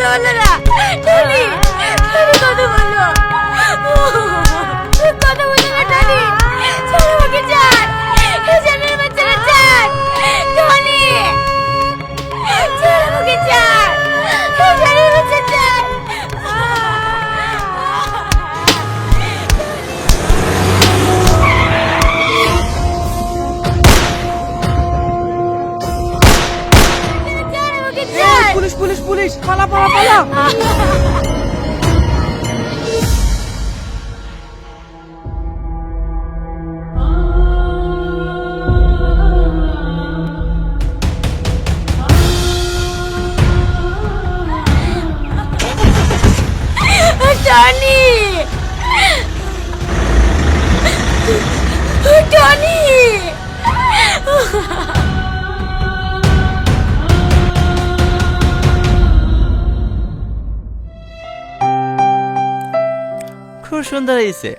no, no, no, Tony খুব সুন্দর হয়েছে।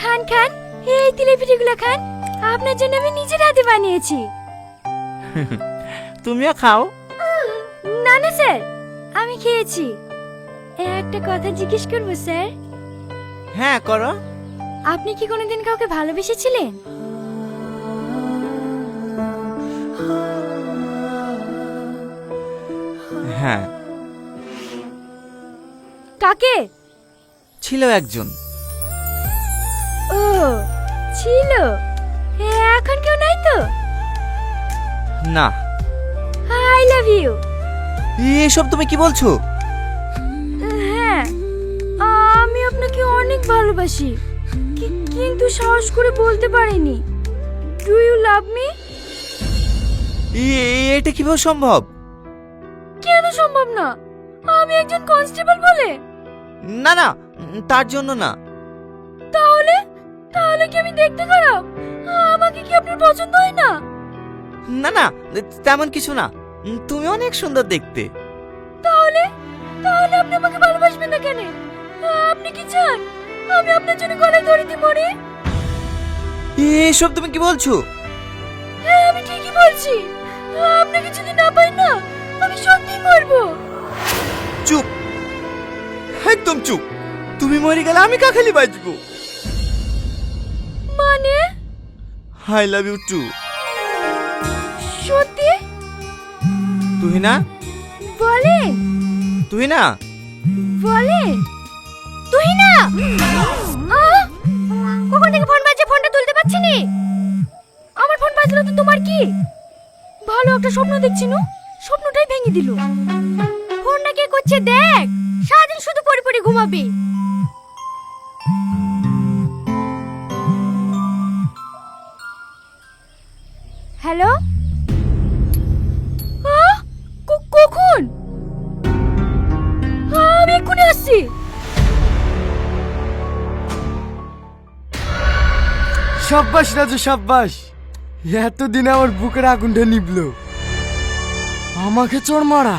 খান খান এই তিলেপিঠেগুলো খান। আপনার জন্য আমি নিজের হাতে বানিয়েছি। তুমিও খাও। না না স্যার আমি খেয়েছি। একটা কথা জিজ্ঞেস করব স্যার? হ্যাঁ করো। আপনি কি কোনোদিন কাউকে ভালোবেসেছিলেন? হ্যাঁ। কাকে? ছিল একজন। ও ছিল? এ, এখন কেউ নাই তো? না। I love you. এসব তুমি কি বলছো? হ্যাঁ আমি আপনাকে অনেক ভালোবাসি। কিন্তু সাহস করে বলতে পারিনি। ডু ইউ লাভ মি এটা কীভাবে সম্ভব? কেন সম্ভব না? আমি একজন কনস্টেবল বলে? না না তার জন্য না। তাহলে? তাহলে কি আমি দেখতে খারাপ? আমাকে কি আপনার পছন্দ হয় না? না না তেমন কিছু না। তুমি অনেক সুন্দর দেখতে। তাহলে? তাহলে আপনি আমাকে ভালোবাসবেন না কেন? আপনি কি চান? আমি আপনার জন্য গলায় দড়িতে মরি এসব তুমি কি বলছো? হ্যাঁ আমি ঠিকই বলছি। আপনাকে যদি না পাই না আমি সত্যি মরবো। চুপ। একদম চুপ। তুমি মরে গেলে আমি কাখালি বাজবো মানে? আই লাভ ইউ টু সত্যি? তুই না বলেন। তুই না! কখন থেকে ফোন বাজছে? ফোনটা তুলতে পারছি নি। আমার ফোন বাজলো তো তোমার কি? ভালো একটা স্বপ্ন দেখছি নু। স্বপ্নটাই ভেঙে দিল। ফোনটা কে করছে দেখ। সারাদিন শুধু পড়ে পড়ে ঘুমাবি। হ্যালো? কখন? আমি এক্ষুনি আসছি। সাব্বাস রাজু সাব্বাস। এতদিনে আমার বুকের আগুনটা নিবলো। আমাকে চোর মারা।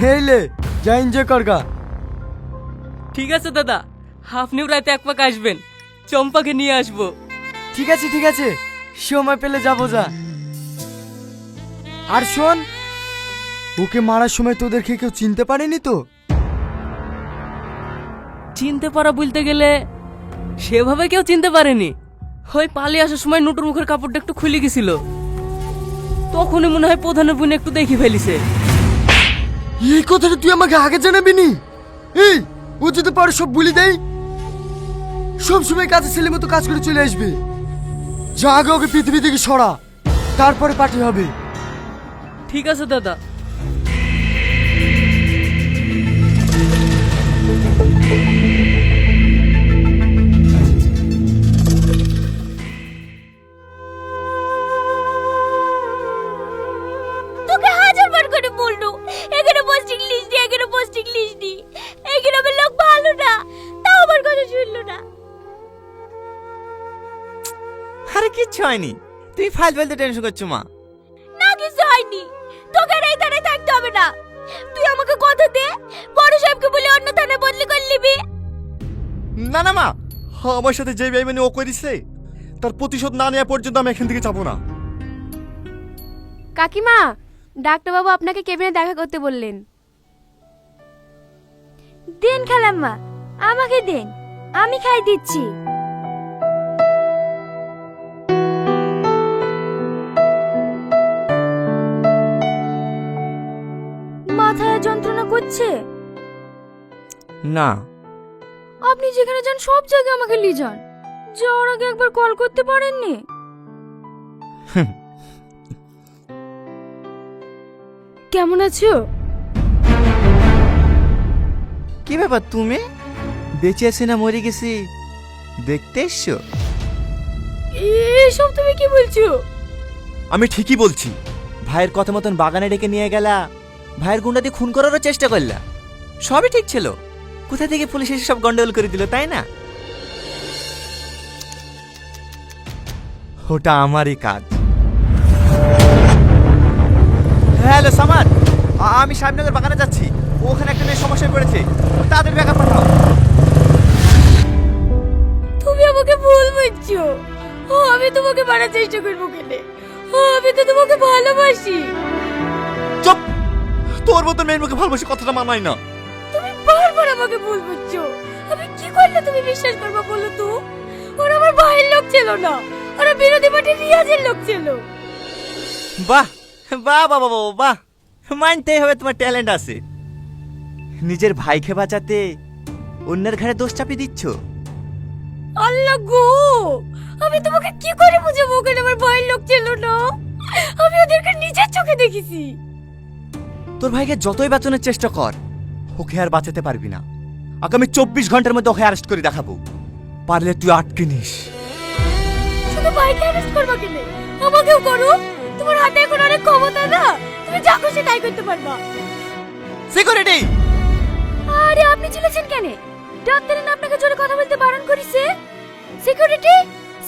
হেইলে যা এনজয় করগা ঠিক আছে দাদা আপনিও রাতে এক পাক আসবেন। চম্পাকে নিয়ে আসব। ঠিক আছে ঠিক আছে। সময় পেলে যাব যা। আর শোন ওকে মারার সময় তোদেরকে কেউ চিনতে পারেনি তো? চিনতে পারা বলতে গেলে সেভাবে কেউ চিনতে পারেনি। হয় পালিয়ে আসার সময় নুটুর মুখের কাপড়টা একটু খুলে গেছিল। তখনই মনে হয় প্রধানের বোন একটু দেখি ফেলিছে। এই কথাটা তুই আমাকে আগে জানাবি নি? এই ও যদি পারে সব বলি দেয় সব সময় কাজে ছেলে মতো কাজ করে চলে আসবে। যা আগে ওকে পৃথিবী থেকে সরা তারপরে পার্টি হবে। ঠিক আছে দাদা। হয়নি। তুমি ফাইল ফাইলতে টেনশন করছ মা। না কিছু হয়নি। তোকে আর এই থানায় থাকতে হবে না। তুই আমাকে কথা দে বড় সাহেবকে বলে অন্য থানায় বদলি করে নিবি। না না মা। আমার সাথে যে বেইমানি ও করেছে তার প্রতিশোধ না নেওয়া পর্যন্ত আমি এখান থেকে যাব না। কাকিমা ডাক্তারবাবু আপনাকে কেবিনে দেখা করতে বললেন। দেন খালাম্মা আমাকে দেন। আমি খাই দিচ্ছি। যন্ত্রণা করছে? না। আপনি যেখানে যান সব জায়গায় আমাকে নিয়ে যান। যাওয়ার আগে একবার কল করতে পারেননি? কেমন আছো? কি ব্যাপার তুমি? বেঁচে আছি না মরে গেছি? দেখতে এসছো? এসব তুমি কি বলছো? আমি ঠিকই বলছি। ভাইয়ের কথা মতন বাগানে ডেকে নিয়ে গেলা। ভাইয়ের গুন্ডা দিয়ে খুন করারও চেষ্টা করলা। সবই ঠিক ছিল। কোথা থেকে পুলিশ এসে সব গন্ডগোল করে দিল তাই না? ওটা আমারই কাজ। হ্যালো সামাদ! আমি সাহেবনগর বাগানে যাচ্ছি। ওখানে একটা মেয়ে সমস্যায় পড়েছে। তাদের ব্যাপার পাঠাও। তুমি আমাকে ভুল বুঝছ। ও আমি তোমাকে মারার চেষ্টা করব কেনে? আমি তো তোমাকে ভালোবাসি। চুপ! তোর মতো মেয়ের মুখে ভালোবাসি কথাটা মানাই না। তুমি বারবার আমাকে ভুল বুঝছ। আমি কি করলে তুমি বিশ্বাস করবে বলো তো? ওরা আমার ভাইয়ের লোক ছিল না। ওরা বিরোধী পার্টির রিয়াজের লোক ছিল। বাহ বাহ বাহ বাহ বাহ, বাহ। মানতেই হবে তোমার ট্যালেন্ট আছে। নিজের ভাইকে বাঁচাতে অন্যের ঘাড়ে দোষ চাপিয়ে দিচ্ছ? আল্লাহ গো! আমি তোমাকে কি করে বুঝাবো ওখানে আমার ভাইয়ের লোক ছিল না? আমি ওদেরকে নিজের চোখে দেখেছি। তোর ভাইকে যতই বাঁচানোর চেষ্টা কর ওকে আর বাঁচাতে পারবি না। আগামী চব্বিশ ঘণ্টার মধ্যে ওকে অ্যারেস্ট করে দেখাবো। পারলে তুই আটকে নিস। শুধু ভাইকে অ্যারেস্ট করবা কেন? আমাকেও করো। তোমার হাতে এখন অনেক ক্ষমতা না। তুমি যা খুশি তাই করতে পারবা। সিকিউরিটি আরে আপনি চলেছেন কেন? ডাক্তার না আপনাকে জোরে কথা বলতে বারণ করেছে? সিকিউরিটি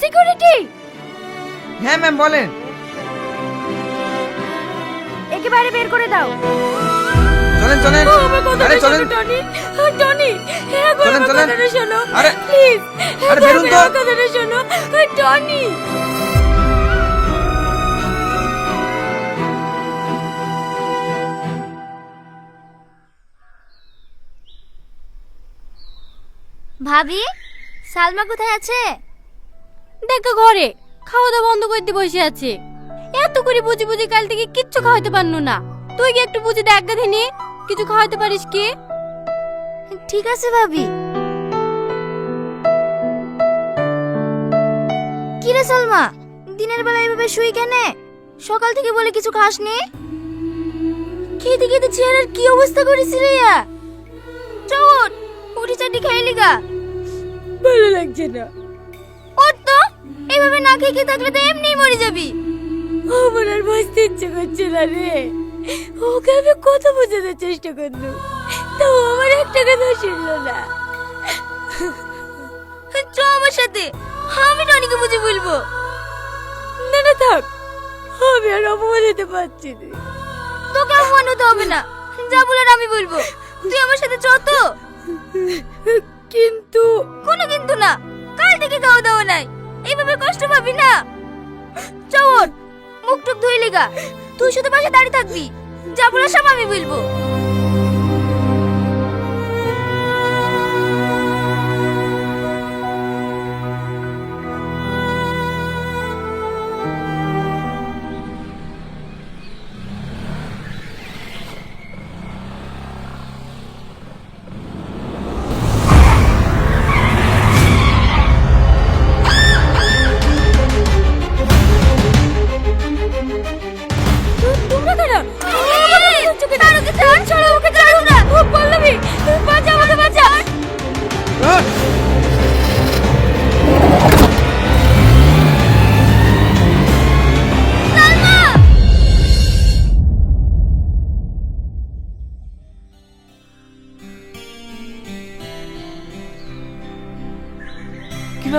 সিকিউরিটি হ্যাঁ ম্যাম বলেন। একে বাইরে বের করে দাও। চলেন চলেন। আরে চলেন। টনি। টনি চলেন, চলেন। শোনো। আরে, প্লিজ আরে বেরুন তো। কথাটা শোনো। টনি। ভাবি সালমা কোথায় আছে? দেখো ঘরে। খাওয়া দাওয়া বন্ধ করতে বসে আছে। এত করে বুঝি বুঝি কাল থেকে কিচ্ছু খাওয়াতে পারনু না। তুই কি একটু বুঝি দেখ গাধিনি? কিছু খাওয়াতে পারিস কি? ঠিক আছে ভাবি। কিরে সালমা দিনের বেলা এভাবে শুই কেনে? সকাল থেকে বলে কিছু খাসনি? খেতে খেতে চেহারার কি অবস্থা করেছি রে ইয়া? চট উঠি চাটি খাইলি গা। ভালো লাগছে না। ওর তো এভাবে না খেয়ে খেয়ে থাকলে তো এমনি মরে যাবি। আমার আর বাঁচতে ইচ্ছে করছে না রে। ওকে আমি কত বোঝানোর চেষ্টা করলু তাও আমার একটা কথা শুনলো না। চ আমার সাথে। আমি টনিকে বুঝে বলব। না না, থাক। আমি আর অপমান হতে পারছি না। তোকে অপমান হতে হবে না। যা বলার আমি বলব। তুই আমার সাথে চ তো। কিন্তু কোনো কিন্তু না। কাল থেকে খাওয়া দাওয়া নাই। এইভাবে কষ্ট পাবি না। চল। মুখ টুক ধুই লেগা তুই শুধু পাশে দাঁড়িয়ে থাকবি। যা বলার সব আমি বলব।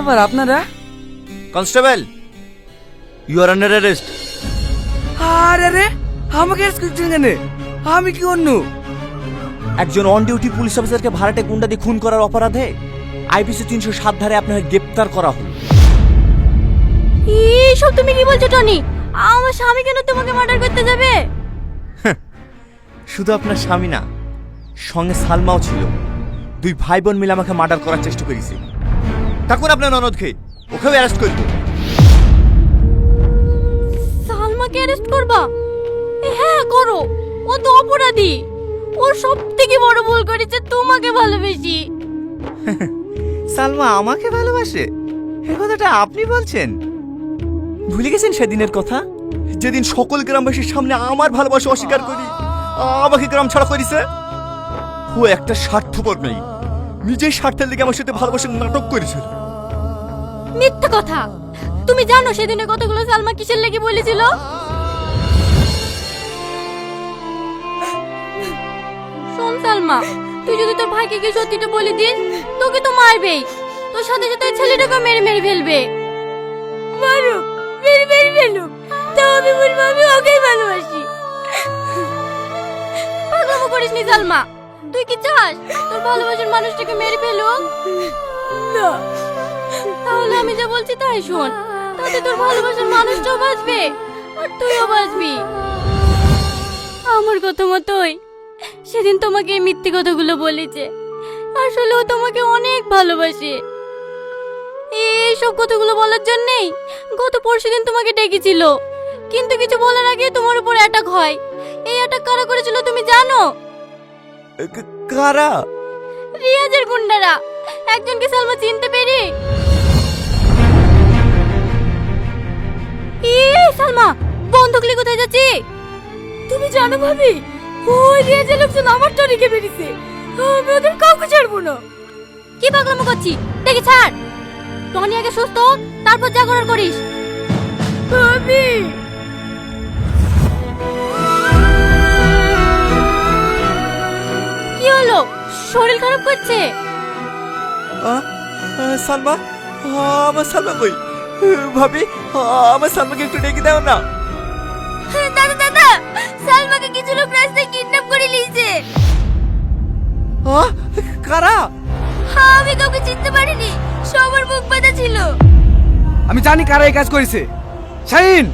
ব্যাপার আপনারা? Constable you are under arrest আরে রে আমাকে অ্যারেস্ট করছেন কেন? আমি কি অন্য? একজন অন ডিউটি পুলিশ অফিসারকে ভাড়াটে গুন্ডা দিয়ে খুন করার অপরাধে আইপিসি তিনশো সাত ধারে আপনাকে গ্রেপ্তার করা হলো। এইসব তুমি কি বলছো টনি? আমার স্বামী কেন তোমাকে মার্ডার করতে যাবে? শুধু আপনার স্বামী না সঙ্গে সালমাও ছিল। দুই ভাই বোন মিলে আমাকে মার্ডার করার চেষ্টা করেছে। তখন আপনার ননদকে ওকেও অ্যারেস্ট করব সালমাকে অ্যারেস্ট করবা? এ, হ্যাঁ করো। ও তো অপরাধী। ওর সব থেকে বড় ভুল করেছে তোমাকে ভালোবেসি। সালমা আমাকে ভালোবাসে? এ কথাটা আপনি বলছেন? ভুলে গেছেন সেদিনের কথা? যেদিন সকল গ্রামবাসীর সামনে আমার ভালোবাসা অস্বীকার করি আমাকে গ্রাম ছাড়া করিছে? ও একটা স্বার্থপর নেই নিজের স্বার্থের দিকে আমার সাথে ভালোবাসার নাটক করেছিল। মিথ্যা কথা। তুমি জানো সেদিনে কতগুলো সালমা কিসের লেগে বলেছিল? শোন সালমা, তুই যদি তোর ভাইকে গিয়ে সত্যিটা বলে দিস, তোকে তো মারবেই। তোর সাথে সাথে ছেলেটাকে মেরে মেরে ফেলবে। মারুক, মেরে মেরে ফেলুক। তাও আমি বলব, আমি ওকেই ভালোবাসি। পাগলামো করিস নি সালমা। তুই কি চাস তোর ভালোবাসার মানুষটাকে মেরে ফেলুক? না। তাহলে আমি যা বলছি তাই শোন। তাতে তোর ভালোবাসার মানুষটাও বাঁচবে আর তুইও বাঁচবি। আমার কথা মতোই সেদিন তোমাকে এই মিথ্যে কথাগুলো বলেছে। আসলে ও তোমাকে অনেক ভালোবাসে। এই সব কথাগুলো বলার জন্যই গত পরশুদিন তোমাকে ডেকেছিল। কিন্তু কিছু বলার আগে তোমার উপর অ্যাটাক হয়। এই অ্যাটাক কারা করেছিল তুমি জানো? কারা? রিয়াজের গুন্ডারা। একজনকে সালমা চিনতে পেরে এই সালমা বন্ধুক নিয়ে কোথায় যাচ্ছি? তুমি জানো ভাবি, ওই রিয়াজের লোকজন আমার তো রেখে বেরিয়েছে। আমি ওদের কাউকে ছাড়বো না। কি পাগলামো করছি? দেখি, ছাড়। টনি আগে সুস্থ, তারপর করার করিস। ভাবি! কি হলো? শরীর খারাপ করছে? সালমা আমার সালমা কই? ভাবি আ, আমার সালমাকে একটু ডেকে দাও না। দাদা দাদা সালমাকে কিছু লোক রাস্তায় কিডন্যাপ করে নিয়েছে? কারা? আমি কাউকে চিনতে পারিনি সবার মুখ বাঁধা ছিল। আমি জানি কারা এই কাজ করেছে। শাহিন!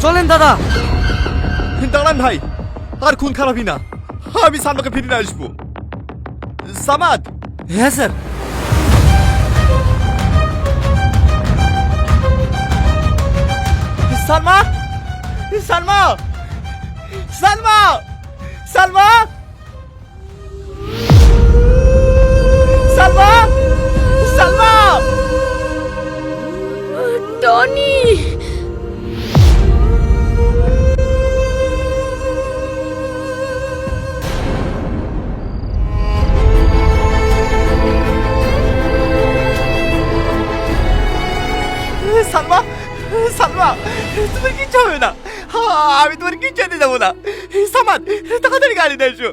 চলেন দাদা। দাঁড়ান ভাই আর খুন খারাপই না। আমি সালমাকে ফিরে আসব। সামাদ? হ্যাঁ স্যার। সালমা? সালমা? সালমা? সালমা? সালমা? সালমা? টনি! এসো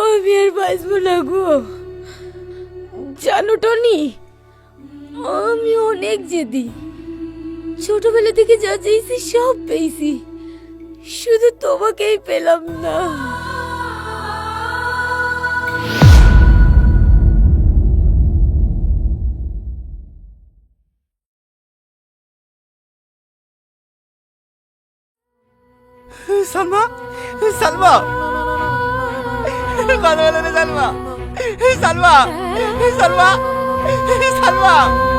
আমি আর বাঁচবো না গো। জানো টনি, আমি অনেক জেদি। ছোটবেলা থেকে যা চেয়েছি সব পেয়েছি। শুধু তোমাকেই পেলাম না। সালমা সালমা সালমা